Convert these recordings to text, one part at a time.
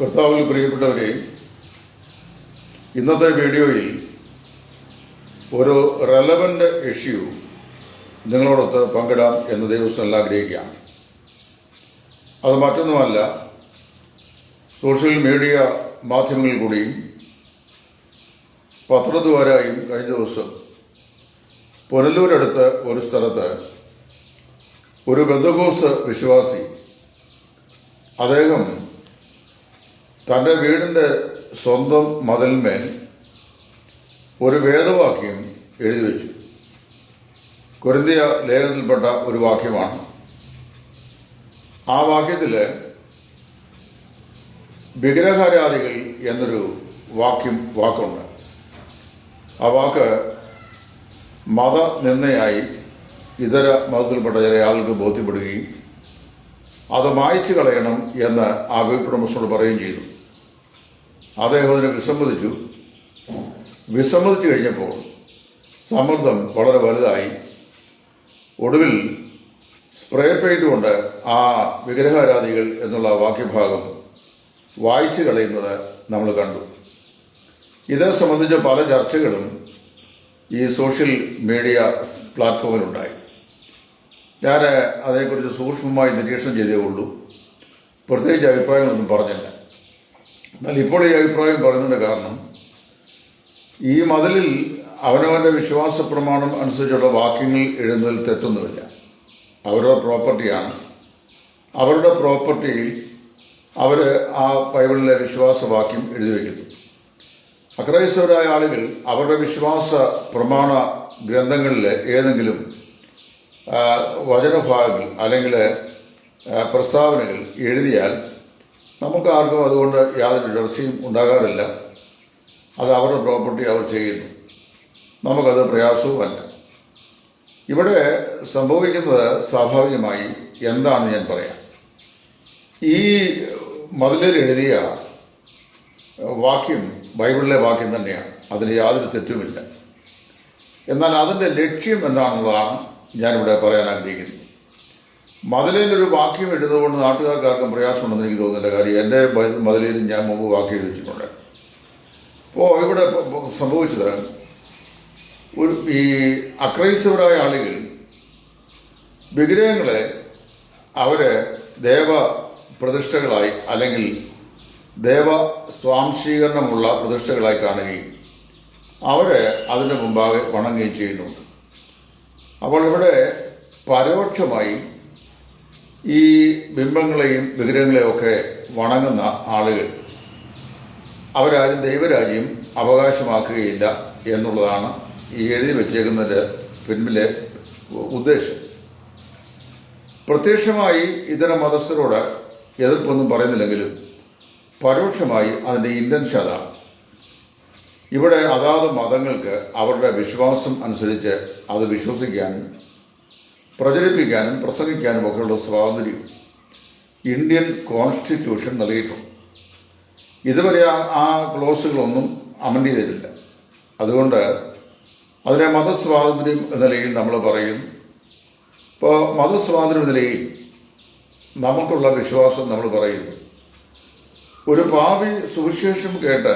കർത്താവിൽ പ്രിയപ്പെട്ടവരെ ഇന്നത്തെ വീഡിയോയിൽ ഒരു റെലവന്റ് ഇഷ്യൂ നിങ്ങളോടൊത്ത് പങ്കിടാം എന്ന് ദൈവസ്ഥല ആഗ്രഹിക്കുകയാണ്. അത് മറ്റൊന്നുമല്ല സോഷ്യൽ മീഡിയ മാധ്യമങ്ങളിൽ കൂടിയും പത്രദ്വാരായും കഴിഞ്ഞ ദിവസം പുനലൂരടുത്ത് ഒരു സ്ഥലത്ത് ഒരു ബന്ധുഗോസ് വിശ്വാസി അദ്ദേഹം തന്റെ വീടിന്റെ സ്വന്തം മതിൽമേൽ ഒരു വേദവാക്യം എഴുതി വെച്ചു. കൊരിന്തിയ ലേഖനത്തിൽപ്പെട്ട ഒരു വാക്യമാണ്. ആ വാക്യത്തിൽ വിഗ്രഹാരാധികൾ എന്നൊരു വാക്യം വാക്കുണ്ട്. ആ വാക്ക് മതനിന്ദയായി ഇതര മതത്തിൽപ്പെട്ട ചില ആളുകൾക്ക് ബോധ്യപ്പെടുകയും അത് മായ്ച്ചു കളയണം എന്ന് ആ വീട്ടുടമസ്ഥനോട് പറയുകയും ചെയ്തു. അദ്ദേഹം അതിനെ വിസമ്മതിച്ചു. വിസമ്മതിച്ചു കഴിഞ്ഞപ്പോൾ സമ്മർദ്ദം വളരെ വലുതായി. ഒടുവിൽ സ്പ്രേ പെയിന്റ് കൊണ്ട് ആ വിഗ്രഹാരാധികൾ എന്നുള്ള വാക്യഭാഗം വായിച്ചു കളയുന്നത് നമ്മൾ കണ്ടു. ഇതേ സംബന്ധിച്ച പല ചർച്ചകളും ഈ സോഷ്യൽ മീഡിയ പ്ലാറ്റ്ഫോമിലുണ്ടായി. ഞാൻ അതേക്കുറിച്ച് സൂക്ഷ്മമായി നിരീക്ഷണം ചെയ്തേ ഉള്ളൂ. പ്രത്യേകിച്ച് അഭിപ്രായങ്ങളൊന്നും പറഞ്ഞില്ല. എന്നാൽ ഇപ്പോൾ ഈ അഭിപ്രായം പറയുന്നതിന്റെ കാരണം ഈ മതിലിൽ അവനവന്റെ വിശ്വാസ പ്രമാണം അനുസരിച്ചുള്ള വാക്യങ്ങൾ എഴുതുന്നതിൽ തെറ്റൊന്നുമില്ല. അവരുടെ പ്രോപ്പർട്ടിയാണ്. അവരുടെ പ്രോപ്പർട്ടിയിൽ അവർ ആ ബൈബിളിലെ വിശ്വാസവാക്യം എഴുതി വയ്ക്കുന്നു അക്രൈസ്തവരായ ആളുകൾ അവരുടെ വിശ്വാസ പ്രമാണ ഗ്രന്ഥങ്ങളിൽ ഏതെങ്കിലും വചനഭാഗങ്ങൾ അല്ലെങ്കിൽ പ്രസ്താവനകൾ എഴുതിയാൽ നമുക്ക് ആർക്കും അതുകൊണ്ട് യാതൊരു ഇടർച്ചയും ഉണ്ടാകാറില്ല. അത് അവരുടെ പ്രോപ്പർട്ടി അവർ ചെയ്യുന്നു. നമുക്കത് പ്രയാസവുമല്ല. ഇവിടെ സംഭവിക്കുന്നത് സ്വാഭാവികമായി എന്താണ് ഞാൻ പറയാം. ഈ മതിലിൽ എഴുതിയ വാക്യം ബൈബിളിലെ വാക്യം തന്നെയാണ്. അതിന് യാതൊരു തെറ്റുമില്ല. എന്നാൽ അതിന്റെ ലക്ഷ്യം എന്താണെന്നുള്ളതാണ് ഞാനിവിടെ പറയാൻ ആഗ്രഹിക്കുന്നത്. മതിലിൽ ഒരു വാക്യം എഴുതുകൊണ്ട് നാട്ടുകാർക്ക് ആർക്കും പ്രയാസമുണ്ടെന്ന് എനിക്ക് തോന്നുന്നില്ല. കാര്യം എന്റെ മതിലേൽ ഞാൻ മുമ്പ് വാക്യം എഴുതിച്ചിട്ടുണ്ട് അപ്പോൾ ഇവിടെ സംഭവിച്ചത് ഒരു ഈ അക്രൈസ്തവരായ ആളുകൾ വിഗ്രഹങ്ങളെ അവരെ ദേവ പ്രതിഷ്ഠകളായി അല്ലെങ്കിൽ ദേവ സ്വാംശീകരണമുള്ള പ്രതിഷ്ഠകളായി കാണുകയും അവരെ അതിന്റെ മുമ്പാകെ വണങ്ങുകയും ചെയ്യുന്നുണ്ട്. അപ്പോൾ ഇവിടെ പരോക്ഷമായി ഈ ബിംബങ്ങളെയും വിഗ്രഹങ്ങളെയും ഒക്കെ വണങ്ങുന്ന ആളുകൾ അവരാരും ദൈവരാജ്യം അവകാശമാക്കുകയില്ല എന്നുള്ളതാണ് ഈ എഴുതി വച്ചേക്കുന്നതിന്റെ പിൻപിലെ ഉദ്ദേശം. പ്രത്യക്ഷമായി ഇതര മതസ്ഥരോട് എതിർപ്പൊന്നും പറയുന്നില്ലെങ്കിലും പരോക്ഷമായി അതിന്റെ ഇന്റൻഷൻ അതാണ്. ഇവിടെ അതാത് മതങ്ങൾക്ക് അവരുടെ വിശ്വാസം അനുസരിച്ച് അത് വിശ്വസിക്കാനും പ്രചരിപ്പിക്കാനും പ്രസംഗിക്കാനും ഒക്കെയുള്ള സ്വാതന്ത്ര്യം ഇന്ത്യൻ കോൺസ്റ്റിറ്റ്യൂഷൻ നൽകിയിട്ടുണ്ട്. ഇതുവരെ ആ ക്ലോസുകളൊന്നും അമൻഡ് ചെയ്തിട്ടില്ല. അതുകൊണ്ട് അതിനെ മതസ്വാതന്ത്ര്യം എന്ന നിലയിൽ നമ്മൾ പറയും. ഇപ്പോൾ മതസ്വാതന്ത്ര്യം നിലയിൽ നമുക്കുള്ള വിശ്വാസം നമ്മൾ പറയുന്നു ഒരു പാപി സുവിശേഷം കേട്ട്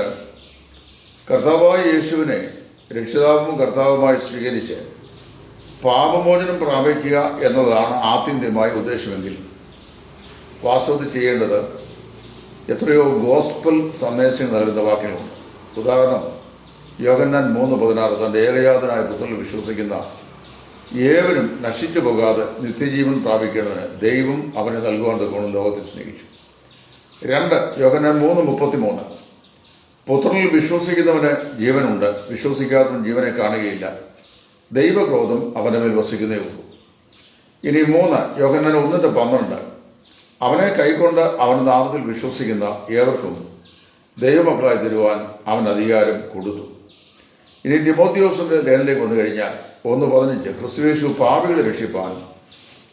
കർത്താവായ യേശുവിനെ രക്ഷിതാവും കർത്താവുമായി സ്വീകരിച്ച് പാപമോചനം പ്രാപിക്കുക എന്നതാണ് ആത്യന്തികമായ ഉദ്ദേശമെങ്കിൽ വാസ്തവത്തിൽ ചെയ്യേണ്ടത് എത്രയോ ഗോസ്പൽ സന്ദേശങ്ങൾ നൽകുന്ന വാക്യങ്ങളുണ്ട്. ഉദാഹരണം യോഗന്നാൻ മൂന്ന് പതിനാറ് തന്റെ ഏകജാതനായ പുത്രനിൽ വിശ്വസിക്കുന്ന ഏവരും നശിച്ചു പോകാതെ നിത്യജീവൻ പ്രാപിക്കേണ്ടതിന് ദൈവം അവനെ നൽകുവാണ്ട് തക്കോണം ലോകത്തെ സ്നേഹിച്ചു. രണ്ട് യോഗന്നാൻ മൂന്ന് മുപ്പത്തിമൂന്ന്. പുത്രനിൽ വിശ്വസിക്കുന്നവന് ജീവനുണ്ട് വിശ്വസിക്കാത്തവൻ ജീവനെ കാണുകയില്ല. ദൈവക്രോധം അവന്റെ മേൽ വസിക്കുന്നേ ഉള്ളൂ. ഇനി മൂന്ന് യോഗന്നാൻ ഒന്നിന്റെ പന്ത്രണ്ട്. അവനെ കൈക്കൊണ്ട് അവൻ നാമത്തിൽ വിശ്വസിക്കുന്ന ഏവർക്കും ദൈവമക്കളായി തരുവാൻ അവൻ അധികാരം കൊടുത്തു. ഇനി തിമോത്തിയോസിന്റെ ലേനിലേക്ക് വന്നു കഴിഞ്ഞാൽ ഒന്ന് പതിനഞ്ച് ക്രിസ്തുവേശു പാപികളെ രക്ഷിപ്പാൻ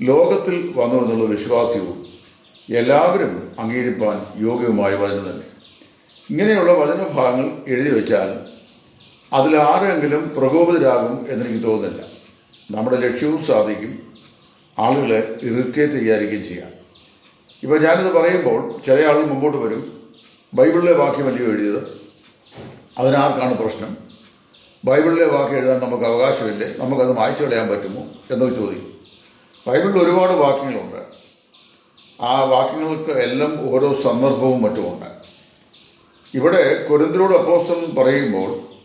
ലോകത്തിൽ വന്നു എന്നുള്ള വിശ്വാസ്യവും എല്ലാവരും അംഗീകരിപ്പാൻ യോഗ്യവുമായ വചനം തന്നെ. ഇങ്ങനെയുള്ള വചനഭാഗങ്ങൾ എഴുതി വെച്ചാൽ അതിൽ ആരെങ്കിലും പ്രകോപിതരാകും എന്നെനിക്ക് തോന്നുന്നില്ല. നമ്മുടെ ലക്ഷ്യവും സാധിക്കും. ആളുകളെ ഇറിറ്റേറ്റ് ചെയ്യാതിരിക്കുകയും ചെയ്യാം. ഇപ്പോൾ ഞാനിത് പറയുമ്പോൾ ചില ആളുകൾ മുമ്പോട്ട് വരും. ബൈബിളിലെ വാക്യമല്ലയോ എഴുതിയത്? അതിനാർക്കാണ് പ്രശ്നം? ബൈബിളിലെ വാക്യം എഴുതാൻ നമുക്ക് അവകാശമില്ലേ? നമുക്കത് മായ്ച്ചു കളയാൻ പറ്റുമോ എന്നൊക്കെ ചോദിക്കും ബൈബിളിൽ ഒരുപാട് വാക്യങ്ങളുണ്ട്. ആ വാക്യങ്ങൾക്ക് എല്ലാം ഓരോ സന്ദർഭവും മറ്റുമുണ്ട്. ഇവിടെ കൊരിന്തിരോട് അപ്പോസ്റ്റൽ പറയുമ്പോൾ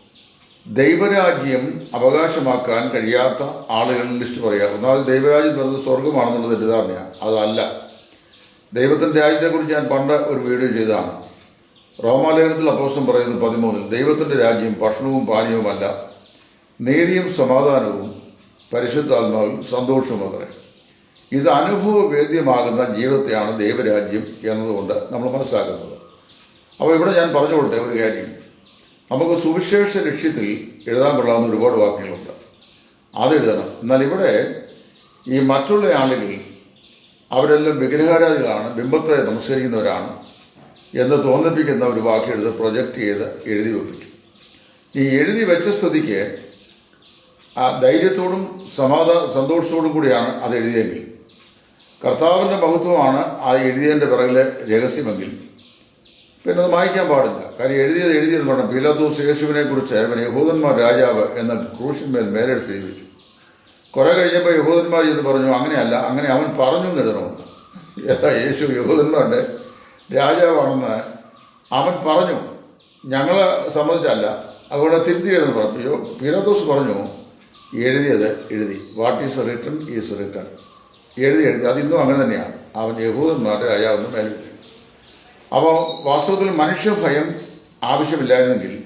ദൈവരാജ്യം അവകാശമാക്കാൻ കഴിയാത്ത ആളുകളുടെ ലിസ്റ്റ് പറയുക. ഒന്നാമത് ദൈവരാജ്യം പറയുന്നത് സ്വർഗമാണെന്നുള്ള തെറ്റിദ്ധാരണയാണ് അതല്ല. ദൈവത്തിന്റെ രാജ്യത്തെക്കുറിച്ച് ഞാൻ പണ്ട് ഒരു വീഡിയോ ചെയ്തതാണ്. റോമാലേഖനത്തിൽ അപ്പോസം പറയുന്നത് പതിമൂന്നിൽ ദൈവത്തിന്റെ രാജ്യം ഭക്ഷണവും പാനീയവുമല്ല നീതിയും സമാധാനവും പരിശുദ്ധാത്മാവും സന്തോഷവും അത്രേ ഇത് അനുഭവവേദ്യമാകുന്ന ജീവിതത്തെയാണ് ദൈവരാജ്യം എന്നതുകൊണ്ട് നമ്മൾ മനസ്സിലാക്കുന്നത്. അപ്പോൾ ഇവിടെ ഞാൻ പറഞ്ഞുകൊള്ളട്ടെ ഒരു കാര്യം. നമുക്ക് സുവിശേഷ ലക്ഷ്യത്തിൽ എഴുതാൻ കൊള്ളാവുന്ന ഒരുപാട് വാക്യങ്ങളുണ്ട്. അത് എഴുതണം. എന്നാൽ ഇവിടെ ഈ മറ്റുള്ള ആളുകൾ അവരെല്ലാം വിഗ്രഹാരാധികളാണ് ബിംബത്തെ നമസ്കരിക്കുന്നവരാണ് എന്ന് തോന്നിപ്പിക്കുന്ന ഒരു വാക്ക് എഴുതി പ്രൊജക്റ്റ് ചെയ്ത് എഴുതി വെപ്പിക്കും. ഈ എഴുതി വെച്ച സ്ഥിതിക്ക് ആ ധൈര്യത്തോടും സമാധാന സന്തോഷത്തോടും കൂടിയാണ് അത് എഴുതിയെങ്കിൽ. കർത്താവിന്റെ മഹത്വമാണ് ആ എഴുതിയതിന്റെ പിറകിലെ രഹസ്യമെങ്കിൽ പിന്നെ അത് വായിക്കാൻ പാടില്ല. കാര്യം എഴുതിയത് എഴുതിയത് വേണം പീലാത്തൂസ് യേശുവിനെ കുറിച്ച് അവൻ യഹൂദന്മാർ രാജാവ് എന്ന ക്രൂശിന്മേൽ മേലെടുത്ത് ജീവിച്ചു കുറെ കഴിഞ്ഞപ്പോൾ യഹൂദന്മാർ എന്ന് പറഞ്ഞു അങ്ങനെയല്ല അങ്ങനെ അവൻ പറഞ്ഞു എഴുതണമെന്ന്. ഏതാ യേശു യഹൂദന്മാരുടെ രാജാവാണെന്ന് അവൻ പറഞ്ഞു. ഞങ്ങളെ സംബന്ധിച്ചല്ല. അതുകൊണ്ട് തിരുത്തി പറഞ്ഞു. പീലാത്തോസ് പറഞ്ഞു എഴുതിയത് എഴുതി. What is written is written എഴുതി എഴുതി. അത് ഇന്നും അങ്ങനെ തന്നെയാണ്. അവൻ യഹൂദന്മാരുടെ രാജാവെന്ന് മേലിട്ടു അപ്പോൾ വാസ്തവത്തിൽ മനുഷ്യഭയം ആവശ്യമില്ലായിരുന്നെങ്കിൽ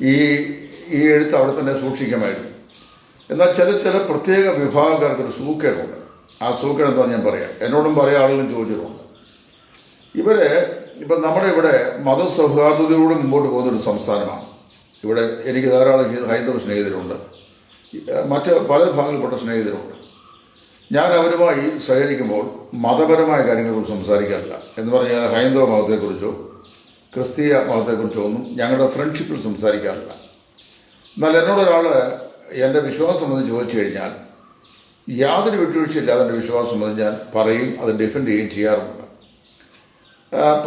ഈ ഈ എഴുത്ത് അവിടെ തന്നെ സൂക്ഷിക്കുമായിരുന്നു. എന്നാൽ ചില ചില പ്രത്യേക വിഭാഗക്കാർക്ക് ഒരു സൂക്കേടുണ്ട്. ആ സൂക്കേട് എന്താണെന്ന് ഞാൻ പറയാം. എന്നോടും പല ആളുകളും ചോദിച്ചിട്ടുണ്ട്. ഇവർ ഇപ്പം നമ്മുടെ ഇവിടെ മതസൗഹാർദ്ദതയോട് മുമ്പോട്ട് പോകുന്നൊരു സംസ്ഥാനമാണ്. ഇവിടെ എനിക്ക് ധാരാളം ഹൈന്ദവ സ്നേഹിതരുണ്ട്. മറ്റ് പല ഭാഗങ്ങളിൽപ്പെട്ട സ്നേഹിതരുണ്ട്. ഞാൻ അവരുമായി സഹകരിക്കുമ്പോൾ മതപരമായ കാര്യങ്ങളെക്കുറിച്ച് സംസാരിക്കാറില്ല. എന്ന് പറഞ്ഞാൽ ഹൈന്ദവ മതത്തെക്കുറിച്ചോ ക്രിസ്തീയ മതത്തെക്കുറിച്ചോ ഒന്നും ഞങ്ങളുടെ ഫ്രണ്ട്ഷിപ്പിൽ സംസാരിക്കാറില്ല. എന്നാൽ എന്നോടൊരാൾ എന്റെ വിശ്വാസം സംബന്ധിച്ച് ചോദിച്ചു കഴിഞ്ഞാൽ യാതൊരു വിട്ടുവീഴ്ചയില്ലാതെ എന്റെ വിശ്വാസം സംബന്ധിച്ച് ഞാൻ പറയും അത് ഡിഫെൻഡ് ചെയ്യുകയും ചെയ്യാറുണ്ട്.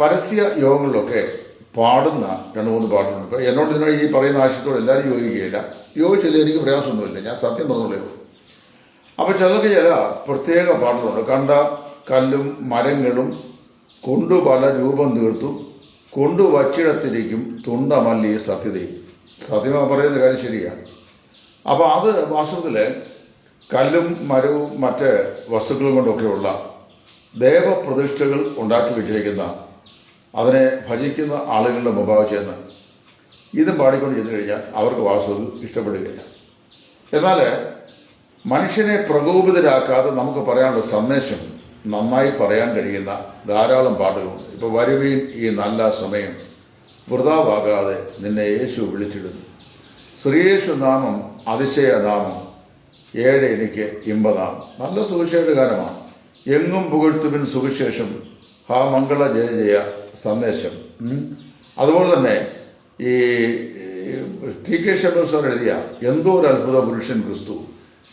പരസ്യ യോഗങ്ങളിലൊക്കെ പാടുന്ന രണ്ട് മൂന്ന് പാട്ടുകളുണ്ട്. ഇപ്പോൾ എന്നോട് ഇതിനോട് ഈ പറയുന്ന ആശയത്തോട് എല്ലാവരും യോജിക്കുകയില്ല. യോജിച്ചില്ല എനിക്ക് പ്രയാസമൊന്നുമില്ല. ഞാൻ സത്യം പറഞ്ഞുള്ളൂ അപ്പോൾ ചിലർക്ക് ചില പ്രത്യേക പാട്ടുകളുണ്ട്. കണ്ട കല്ലും മരങ്ങളും കൊണ്ടു പല രൂപം തീർത്തു കൊണ്ടു വച്ചിടത്തിരിക്കും തുണ്ടമല്ലി സത്യതയും സത്യമ പറയുന്ന കാര്യം ശരിയാണ് അപ്പോൾ അത് വാസ്തവത്തിൽ കല്ലും മരവും മറ്റ് വസ്തുക്കളും കൊണ്ടൊക്കെയുള്ള ദേവപ്രതിഷ്ഠകൾ ഉണ്ടാക്കി വെച്ചിരിക്കുന്ന അതിനെ ഭജിക്കുന്ന ആളുകളുടെ മുമ്പാകെ ചെന്ന് ഇതും പാടിക്കൊണ്ട് ചെന്നു കഴിഞ്ഞാൽ അവർക്ക് വാസ്തവത്തിൽ ഇഷ്ടപ്പെടുകയില്ല. എന്നാൽ മനുഷ്യനെ പ്രകോപിതരാക്കാതെ നമുക്ക് പറയാനുള്ള സന്ദേശം നന്നായി പറയാൻ കഴിയുന്ന ധാരാളം പാട്ടുകളുണ്ട്. ഇപ്പോൾ വരുവീൻ ഈ നല്ല സമയം വൃതാവാകാതെ നിന്നെ യേശു വിളിച്ചിടുന്നു. ശ്രീയേശു നാമം അതിശയ നാമം ഏഴ് എനിക്ക് ഇമ്പനാമം നല്ല സുവിശേഷകാരമാണ്. എങ്ങും പുകഴ്ത്തുവിൻ സുവിശേഷം. ഹാ മംഗള ജയ ജയ സന്ദേശം. അതുപോലെ തന്നെ ഈ ടി കെ ശബർ സാർ എഴുതിയ എന്തോ ഒരു അത്ഭുത പുരുഷൻ ക്രിസ്തു.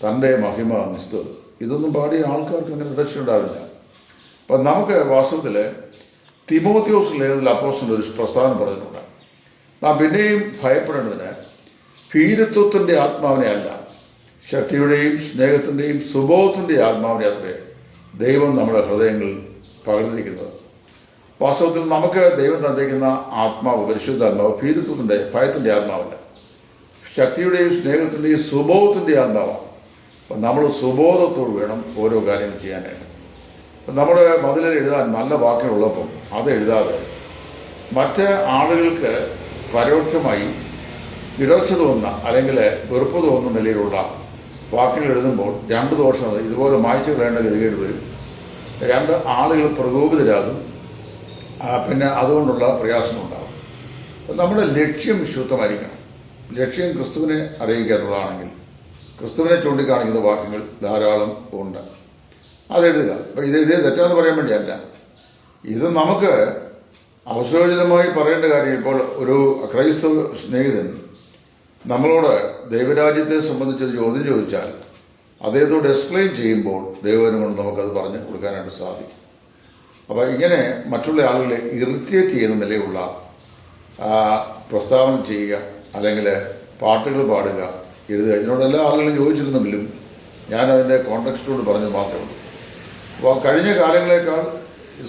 തന്റെ മഹിമ നിസ്തു ഇതൊന്നും പാടിയ ആൾക്കാർക്ക് അങ്ങനെ ഇടർച്ച ഉണ്ടാവില്ല. അപ്പം നമുക്ക് വാസ്തവത്തിൽ തിമോത്യോസ് ലേഖനത്തിൽ അപ്പോസിന്റെ ഒരു പ്രസ്ഥാനം പറഞ്ഞിട്ടുണ്ട്. നാം പിന്നെയും ഭയപ്പെടേണ്ടതിന് ഭീരത്വത്തിന്റെ ആത്മാവിനെ അല്ല ശക്തിയുടെയും സ്നേഹത്തിന്റെയും സുബോധത്തിന്റെ ആത്മാവിനെ അത്രേ ദൈവം നമ്മുടെ ഹൃദയങ്ങളിൽ പകർന്നിരിക്കുന്നത്. വാസ്തവത്തിൽ നമുക്ക് ദൈവം തന്നിരിക്കുന്ന ആത്മാവ് പരിശുദ്ധാത്മാവ് ഭീരത്വത്തിന്റെ ഭയത്തിന്റെ ആത്മാവല്ല. ശക്തിയുടെയും സ്നേഹത്തിന്റെയും സുബോധത്തിന്റെ ആത്മാവാണ്. അപ്പം നമ്മൾ സുബോധത്തോട് വേണം ഓരോ കാര്യം ചെയ്യാനായിട്ട്. അപ്പം നമ്മുടെ മതിലിൽ എഴുതാൻ നല്ല വാക്കുകളുള്ളപ്പം അത് എഴുതാതെ മറ്റ് ആളുകൾക്ക് പരോക്ഷമായി ഇടർച്ച തോന്നുന്ന അല്ലെങ്കിൽ വെറുപ്പ് തോന്നുന്ന നിലയിലുള്ള വാക്കുകൾ എഴുതുമ്പോൾ രണ്ട് ദോഷം ഇതുപോലെ മായ്ച്ചു കളയേണ്ട ഗതികേട് വരും. രണ്ട് ആളുകൾ പ്രകോപിതരാകും. പിന്നെ അതുകൊണ്ടുള്ള പ്രയാസമുണ്ടാകും നമ്മുടെ ലക്ഷ്യം ശുദ്ധമായിരിക്കണം. ലക്ഷ്യം ക്രിസ്തുവിനെ അറിയിക്കാനുള്ളതാണെങ്കിൽ ക്രിസ്തുവിനെ ചൂണ്ടിക്കാണിക്കുന്ന വാക്യങ്ങൾ ധാരാളം ഉണ്ട്. അതെഴുതുക. അപ്പം ഇത് എഴുതിയത് തെറ്റാന്ന് പറയാൻ വേണ്ടിയല്ല. ഇത് നമുക്ക് അവസരോചിതമായി പറയേണ്ട കാര്യം ഇപ്പോൾ ഒരു ക്രൈസ്തവ സ്നേഹിതൻ നമ്മളോട് ദൈവരാജ്യത്തെ സംബന്ധിച്ചൊരു ചോദ്യം ചോദിച്ചാൽ അദ്ദേഹത്തോട് എക്സ്പ്ലെയിൻ ചെയ്യുമ്പോൾ ദൈവനം കൊണ്ട് നമുക്കത് പറഞ്ഞു കൊടുക്കാനായിട്ട് സാധിക്കും. അപ്പോൾ ഇങ്ങനെ മറ്റുള്ള ആളുകളെ ഇറിറ്റേറ്റ് ചെയ്യുന്ന നിലയുള്ള പ്രസ്താവന ചെയ്യുക അല്ലെങ്കിൽ പാട്ടുകൾ പാടുക എഴുതുക ഇതിനോട് എല്ലാ ആളുകളും ചോദിച്ചിരുന്നെങ്കിലും ഞാൻ അതിന്റെ കോണ്ടക്സ്റ്റോട് പറഞ്ഞു മാത്രമേ ഉള്ളൂ. അപ്പോൾ കഴിഞ്ഞ കാലങ്ങളേക്കാൾ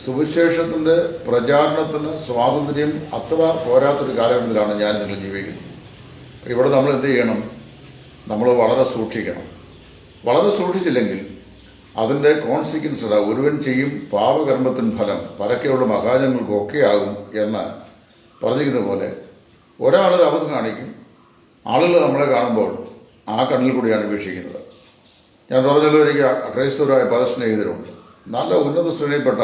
സുവിശേഷത്തിന്റെ പ്രചാരണത്തിന് സ്വാതന്ത്ര്യം അത്ര പോരാത്തൊരു കാലഘട്ടത്തിലാണ് ഞാൻ നിങ്ങൾ ജീവിക്കുന്നത്. ഇവിടെ നമ്മൾ എന്ത് ചെയ്യണം? നമ്മൾ വളരെ സൂക്ഷിക്കണം. വളരെ സൂക്ഷിച്ചില്ലെങ്കിൽ അതിന്റെ കോൺസിക്വൻസ് ഒരുവൻ ചെയ്യും പാപകർമ്മത്തിന് ഫലം പരക്കെയുള്ള മഹാജങ്ങൾക്കൊക്കെ ആകും എന്ന് പറഞ്ഞിരിക്കുന്ന പോലെ ഒരാളൊരു അബദ്ധം കാണിക്കും ആളുകൾ നമ്മളെ കാണുമ്പോൾ ആ കണ്ണിൽ കൂടിയാണ് വീക്ഷിക്കുന്നത്. ഞാൻ പറഞ്ഞല്ലോ എനിക്ക് ക്രൈസ്തവരായ പല സ്നേഹിതരുണ്ട്. നല്ല ഉന്നത ശ്രേണിയിൽപ്പെട്ട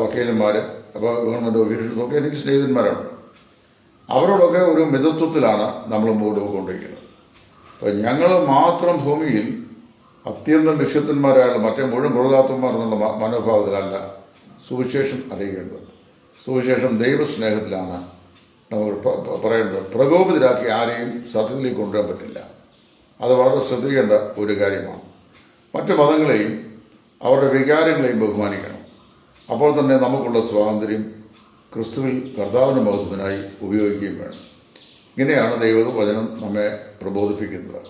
വക്കീലന്മാർ അപ്പോൾ ഗവൺമെന്റ് ഓഫീഷ്യൽസൊക്കെ എനിക്ക് സ്നേഹിതന്മാരുണ്ട്. അവരോടൊക്കെ ഒരു മിതത്വത്തിലാണ് നമ്മൾ മുമ്പോട്ട് പോയിക്കൊണ്ടിരിക്കുന്നത്. അപ്പോൾ ഞങ്ങൾ മാത്രം ഭൂമിയിൽ അത്യന്തം വിശുദ്ധന്മാരായുള്ള മറ്റേ മുഴുവൻ കൊള്ളാത്തന്മാർ എന്നുള്ള മനോഭാവത്തിലല്ല സുവിശേഷം അറിയേണ്ടത് സുവിശേഷം ദൈവസ്നേഹത്തിലാണ് നമ്മൾ പറയുന്നത് പ്രകോപിതരാക്കി ആരെയും സത്യത്തിലേക്ക് കൊണ്ടുവരാൻ പറ്റില്ല. അത് വളരെ ശ്രദ്ധിക്കേണ്ട ഒരു കാര്യമാണ്. മറ്റു മതങ്ങളെയും അവരുടെ വികാരങ്ങളെയും ബഹുമാനിക്കണം. അപ്പോൾ തന്നെ നമുക്കുള്ള സ്വാതന്ത്ര്യം ക്രിസ്തുവിൽ കർത്താവിന്റെ മഹത്വത്തിനായി ഉപയോഗിക്കുകയും വേണം. ഇങ്ങനെയാണ് ദൈവവചനം നമ്മെ പ്രബോധിപ്പിക്കുന്നത്.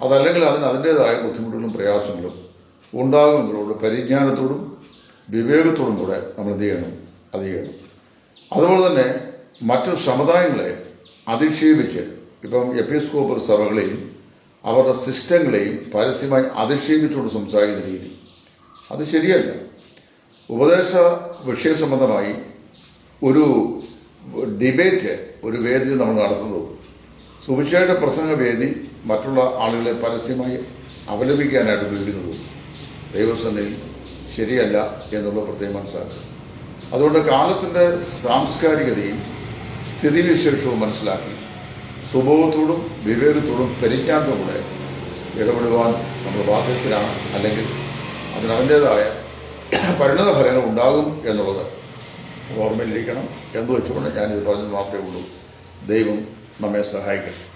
അതല്ലെങ്കിൽ അതിന് അതിന്റേതായ ബുദ്ധിമുട്ടുകളും പ്രയാസങ്ങളും ഉണ്ടാകുന്നതിനോട് പരിജ്ഞാനത്തോടും വിവേകത്തോടും കൂടെ നമ്മൾ എന്ത് ചെയ്യണം? അത് ചെയ്യണം. അതുപോലെ തന്നെ മറ്റു സമുദായങ്ങളെ അധിക്ഷേപിച്ച് ഇപ്പം എപ്പിസ്കോപ്പൽ സഭകളെയും അവരുടെ സിസ്റ്റങ്ങളെയും പരസ്യമായി അധിക്ഷേപിച്ചുകൊണ്ട് സംസാരിക്കുന്ന രീതി. അത് ശരിയല്ല. ഉപദേശ വിഷയ സംബന്ധമായി ഒരു ഡിബേറ്റ് ഒരു വേദി നമ്മൾ നടത്തുന്നു. സുവിശേഷ പ്രസംഗ വേദി മറ്റുള്ള ആളുകളെ പരസ്യമായി അപലപിക്കാനായിട്ട് ഉപയോഗിക്കുന്നത് ദൈവസേനയിൽ ശരിയല്ല എന്നുള്ള പ്രത്യേകം മനസ്സിലാക്കുക അതുകൊണ്ട് കാലത്തിന്റെ സാംസ്കാരികതയും സ്ഥിതിവിശേഷവും മനസ്സിലാക്കി. സുബോധത്തോടും വിവേകത്തോടും പരിജ്ഞാനത്തോടെ ഇടപെടുവാൻ നമ്മൾ ബാധ്യസ്ഥരാണ്. അല്ലെങ്കിൽ അതിന് അതിന്റേതായ പരിണത ഫലങ്ങൾ ഉണ്ടാകും എന്നുള്ളത് ഓർമ്മയിലിരിക്കണം. എന്ന് വെച്ചുകൊണ്ട് ഞാനിത് പറഞ്ഞത് മാത്രമേ ഉള്ളൂ. ദൈവം നമ്മെ സഹായിക്കട്ടെ.